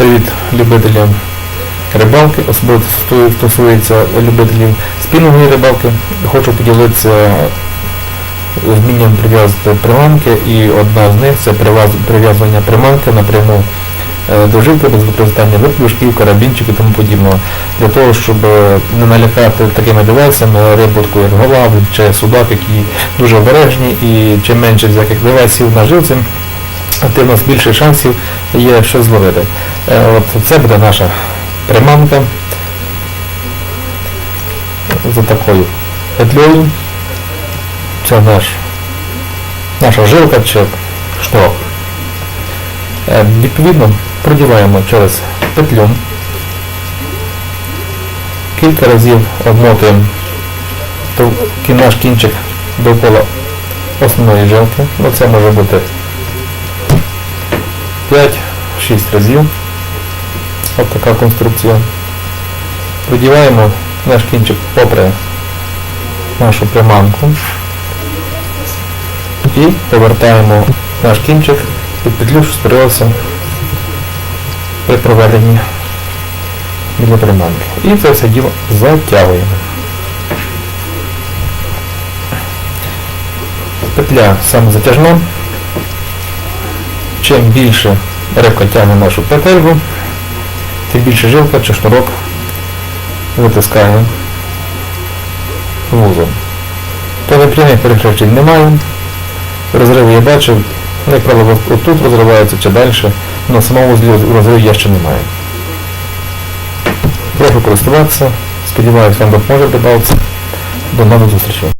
Привіт любителям рибалки, особливо хто стосується любителів спільної рибалки. Хочу поділитися вмінням прив'язувати приманки і одна з них це прив'язування приманки напряму е, до жилки без використання виплюшків, карабінчиків і тому подібного. Для того, щоб е, не налякати такими девайсами рибу, як голавль чи судак, які дуже обережні і чим менше всяких девайсів на жилці, тим у нас більше шансів є що зловити. Е, От це буде наша приманка за такою петлею. Це наш, наша жилка чи шнурок. Е, Відповідно, продіваємо через петлю. Кілька разів обмотуємо наш кінчик довкола основної жилки. Ну, це може бути 5-6 разів. Ось така конструкція. Продіваємо наш кінчик попри нашу приманку і повертаємо наш кінчик під петлю, що створилося при проведенні біля приманки. І це все діло затягуємо. Петля саме затяжна. Чим більше рибка тягне нашу петельку, тим більше жилка чи шнурок витискає вузол. То непрямих перехрещень немає. Розриви я бачив, як правило, отут розривається чи далі, самому вузлі розриву я ще немає. Прошу користуватися, сподіваюсь, вам допоможе рибалці. До нових зустрічей.